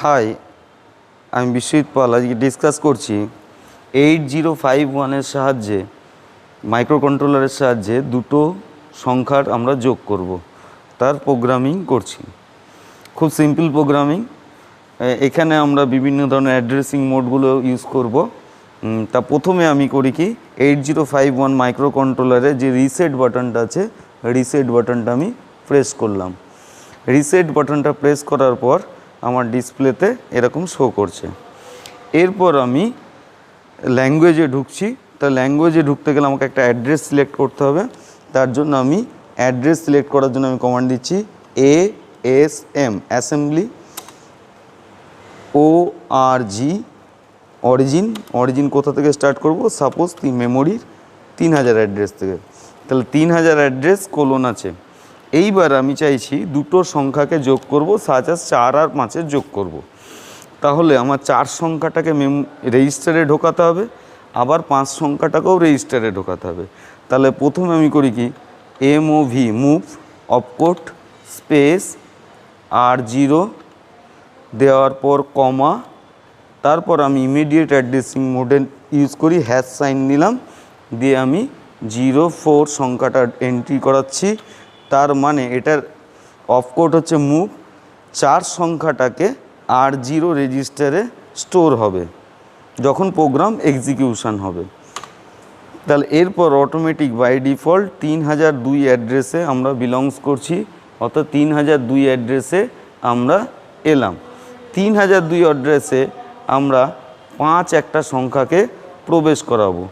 High, আমি বিশ্বজিৎ পাল, আজকে discuss করছি এইট জিরো ফাইভ ওয়ানের সাহায্যে মাইক্রো কন্ট্রোলারের সাহায্যে দুটো সংখ্যার আমরা যোগ করব। তার প্রোগ্রামিং করছি। খুব সিম্পল প্রোগ্রামিং এখানে আমরা বিভিন্ন ধরনের অ্যাড্রেসিং মোডগুলো ইউজ করব। তা প্রথমে আমি করি কি এইট জিরো ফাইভ ওয়ান মাইক্রো কন্ট্রোলারে যে রিসেট বাটনটা আছে রিসেট বাটনটা আমি প্রেস করলাম। রিসেট বাটনটা প্রেস করার পর আমার ডিসপ্লেতে এরকম শো করছে। এরপর আমি ল্যাঙ্গুয়েজে ঢুকছি। তা ল্যাঙ্গুয়েজে ঢুকতে গেলে আমাকে একটা অ্যাড্রেস সিলেক্ট করতে হবে। তার জন্য আমি অ্যাড্রেস সিলেক্ট করার জন্য আমি কমান্ড দিচ্ছি A S M assembly O R G origin origin কোথা থেকে স্টার্ট করব? সাপোজ তিন মেমোরির তিন হাজার অ্যাড্রেস থেকে। তাহলে তিন হাজার অ্যাড্রেস কোলন আছে। এইবার আমি চাইছি দুটো সংখ্যাকে যোগ করব আস চার আর পাঁচের যোগ করব। তাহলে আমার চার সংখ্যাটাকে মেম রেজিস্টারে ঢোকাতে হবে, আবার পাঁচ সংখ্যাটাকেও রেজিস্টারে ঢোকাতে হবে। তাহলে প্রথমে আমি করি কি? M O V move opcode space R zero দেওয়ার পর কমা তারপর আমি ইমিডিয়েট অ্যাড্রেসিং মোডে ইউজ করি হ্যাশ সাইন নিলাম, দিয়ে আমি জিরো ফোর সংখ্যাটা এন্ট্রি করাচ্ছি। তার মানে এটার অফকোড হচ্ছে মুভ চার সংখ্যাটাকে আর জিরো রেজিস্টারে স্টোর হবে, যখন প্রোগ্রাম এক্সিকিউশন হবে। তাহলে এরপর অটোমেটিক বাই ডিফল্ট তিন হাজার দুই অ্যাড্রেসে আমরা বিলংস করছি, অর্থাৎ তিন হাজার দুই অ্যাড্রেসে আমরা এলাম। তিন হাজার দুই অ্যাড্রেসে আমরা পাঁচ একটা সংখ্যাকে প্রবেশ করাবো।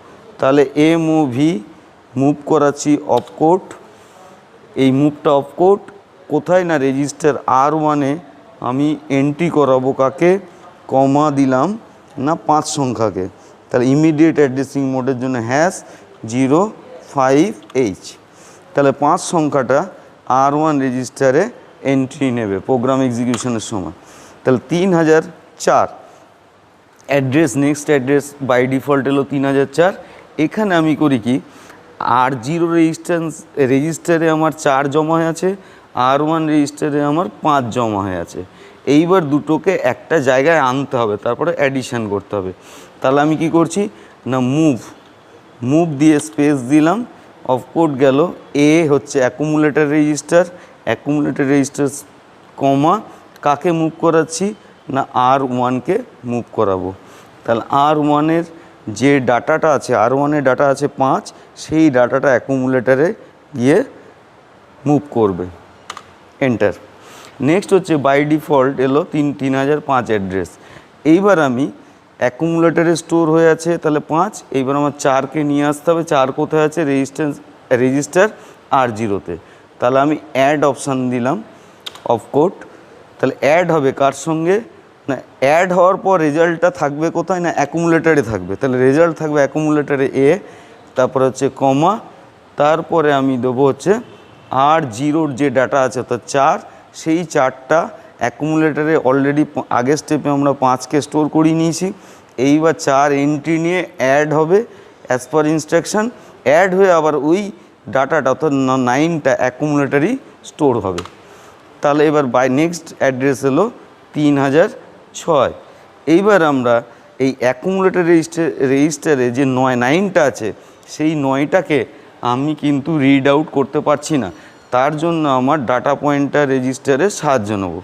তাহলে এম ও ভি মুভ করাচ্ছি অফকোট এই মুভটা অফকোট কোথায় না রেজিস্টার আর ওয়ানে আমি এন্ট্রি করাবো কাকে? কমা দিলাম না পাঁচ সংখ্যাকে। তাহলে ইমিডিয়েট অ্যাড্রেসিং মোডের জন্য হ্যাশ জিরো ফাইভ এইচ তাহলে পাঁচ সংখ্যাটা আর ওয়ান রেজিস্টারে এন্ট্রি নেবে প্রোগ্রাম এক্সিকিউশনের সময়। তাহলে তিন হাজার চার। Address next address by default এলো তিন হাজার চার। এখানে আমি করি কি? আর জিরো রেজিস্ট্যান্স রেজিস্টারে আমার চার জমা হয়ে আছে আর ওয়ান রেজিস্টারে আমার পাঁচ জমা হয়ে আছে। এইবার দুটোকে একটা জায়গায় আনতে হবে, তারপরে অ্যাডিশান করতে হবে। তাহলে আমি কি করছি? না মুভ মুভ দিয়ে স্পেস দিলাম অফকোড গেল এ হচ্ছে অ্যাকুমুলেটার রেজিস্টার অ্যাকুমুলেটার রেজিস্টার কমা কাকে মুভ করাচ্ছি? না আর ওয়ানকে মুভ করাবো। তাহলে আর ওয়ানের যে ডাটাটা আছে আর ওয়ানের ডাটা আছে পাঁচ, সেই ডাটাটা অ্যাকুমুলেটারে গিয়ে মুভ করবে। এন্টার নেক্সট হচ্ছে বাই ডিফল্ট এলো তিন তিন হাজার পাঁচ অ্যাড্রেস এইবার আমি অ্যাকুমুলেটারে স্টোর হয়ে আছে তাহলে পাঁচ, এইবার আমার চারকে নিয়ে আসতে হবে, চার কোথায় আছে? রেজিস্ট্যান্স রেজিস্টার আর জিরোতে তাহলে আমি অ্যাড অপশান দিলাম অফকোড তাহলে অ্যাড হবে কার সঙ্গে? না অ্যাড হওয়ার পর রেজাল্টটা থাকবে কোথায় না অ্যাকুমুলেটারে থাকবে? তাহলে রেজাল্ট থাকবে অ্যাকুমুলেটারে এ তারপরে হচ্ছে কমা তারপরে আমি দেবো হচ্ছে আর জিরোর যে ডাটা আছে অর্থাৎ চার, সেই চারটা অ্যাকুমুলেটারে অলরেডি আগের স্টেপে আমরা পাঁচকে স্টোর করিয়ে নিয়েছি। এইবার চার এন্ট্রি নিয়ে অ্যাড হবে অ্যাজ পার ইনস্ট্রাকশান অ্যাড হয়ে আবার ওই ডাটাটা অর্থাৎ নাইনটা অ্যাকুমুলেটারই স্টোর হবে। তাহলে এবার বাই নেক্সট অ্যাড্রেস হলো তিন হাজার ছয়। এইবার আমরা এই অ্যাকুমুলেটর রেজিস্টার রেজিস্টারে যে নয় নাইনটা আছে, সেই নয়টাকে আমি কিন্তু রিড আউট করতে পারছি না। তার জন্য আমার ডাটা পয়েন্টার রেজিস্টারে সাহায্য নেব।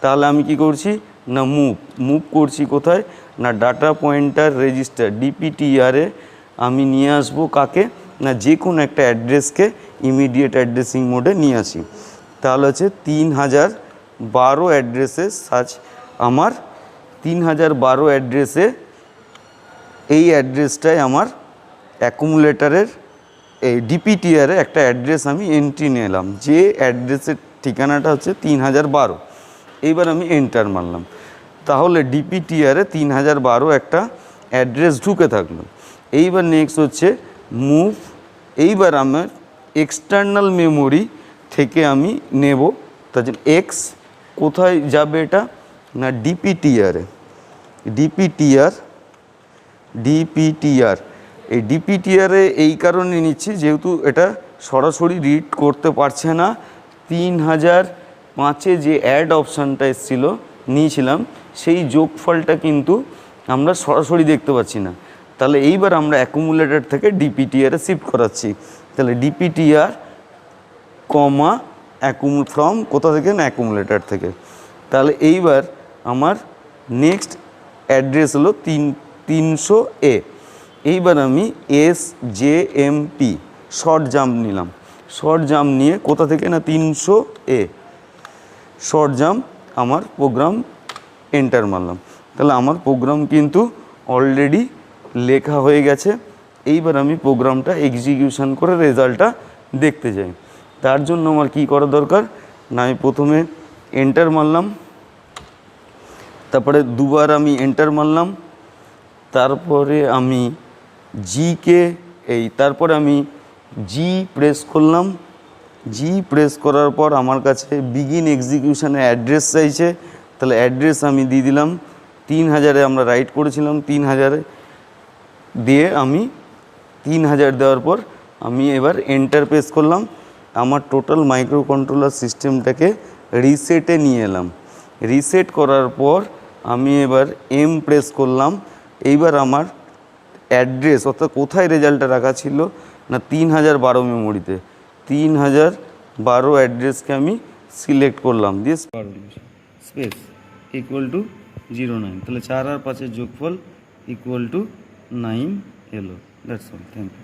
তাহলে আমি কি করছি? না মুভ মুভ করছি কোথায়? না ডাটা পয়েন্টার রেজিস্টার ডিপিটিআরে আমি নিয়ে আসব কাকে? না যে কোনো একটা অ্যাড্রেসকে ইমিডিয়েট অ্যাড্রেসিং মোডে নিয়ে আসি। তাহলে হচ্ছে তিন হাজার বারো অ্যাড্রেসে সার্চ আমার তিন হাজার বারো অ্যাড্রেসে এই অ্যাড্রেসটাই আমার অ্যাকুমুলেটারের, এই ডিপিটিআরে একটা অ্যাড্রেস আমি এন্ট্রি নিলাম যে অ্যাড্রেসের ঠিকানাটা হচ্ছে তিন হাজার বারো। এইবার আমি এন্টার মারলাম। তাহলে ডিপিটিআরে তিন হাজার বারো একটা অ্যাড্রেস ঢুকে থাকল। এইবার নেক্সট হচ্ছে মুভ এইবার আমার এক্সটার্নাল মেমোরি থেকে আমি নেব। তার জন্য এক্স কোথায় যাবে এটা? না ডিপিটিআরে ডিপিটিআর ডিপিটিআর এই ডিপিটিআরে এই কারণে নিচ্ছি, যেহেতু এটা সরাসরি রিড করতে পারছে না। তিন হাজার পাঁচে যে অ্যাড অপশানটা এসেছিল, নিয়েছিলাম, সেই যোগফলটা কিন্তু আমরা সরাসরি দেখতে পাচ্ছি না। তাহলে এইবার আমরা অ্যাকুমুলেটর থেকে ডিপিটিআরে শিফট করাচ্ছি। তাহলে ডিপিটিআর কমা অ্যাকুমু ফ্রম কোথা থেকে না অ্যাকুমুলেটর থেকে? তাহলে এইবার আমার নেক্সট অ্যাড্রেস হলো তিন, তিনশো এ এইবার আমি S J M P short jump নিলাম। শর্ট জাম্প নিয়ে কোথা থেকে না তিনশো এ শর্ট জাম্প আমার প্রোগ্রাম এন্টার মারলাম। তাহলে আমার প্রোগ্রাম কিন্তু অলরেডি লেখা হয়ে গেছে। এইবার আমি প্রোগ্রামটা এক্সিকিউশন করে রেজাল্টটা দেখতে যাই। তার জন্য আমার কি করা দরকার? না, আমি প্রথমে এন্টার মারলাম। তারপরে দুবার আমি এন্টার মারলাম, তারপরে আমি জিকে এই, তারপরে আমি জি প্রেস করলাম। জি প্রেস করার পর আমার কাছে বিগিন এক্সিকিউশনের অ্যাড্রেস চাইছে। তাহলে অ্যাড্রেস আমি দিয়ে দিলাম। তিন হাজারে আমরা রাইট করেছিলাম, তিন হাজারে দিয়ে আমি তিন হাজার দেওয়ার পর আমি এবার এন্টার প্রেস করলাম। আমার টোটাল মাইক্রো কন্ট্রোলার সিস্টেমটাকে রিসেটে নিয়ে এলাম। রিসেট করার পর আমি এবার এম প্রেস করলাম। এইবার আমার অ্যাড্রেস অর্থাৎ কোথায় রেজাল্টটা রাখা ছিল, না তিন হাজার বারো মেমোরিতে তিন হাজার বারো অ্যাড্রেসকে আমি সিলেক্ট করলাম। দিয়ে space equal to zero nine তাহলে চার আর পাঁচের যোগফল ইকুয়াল টু নাইন এলো। That's all thank you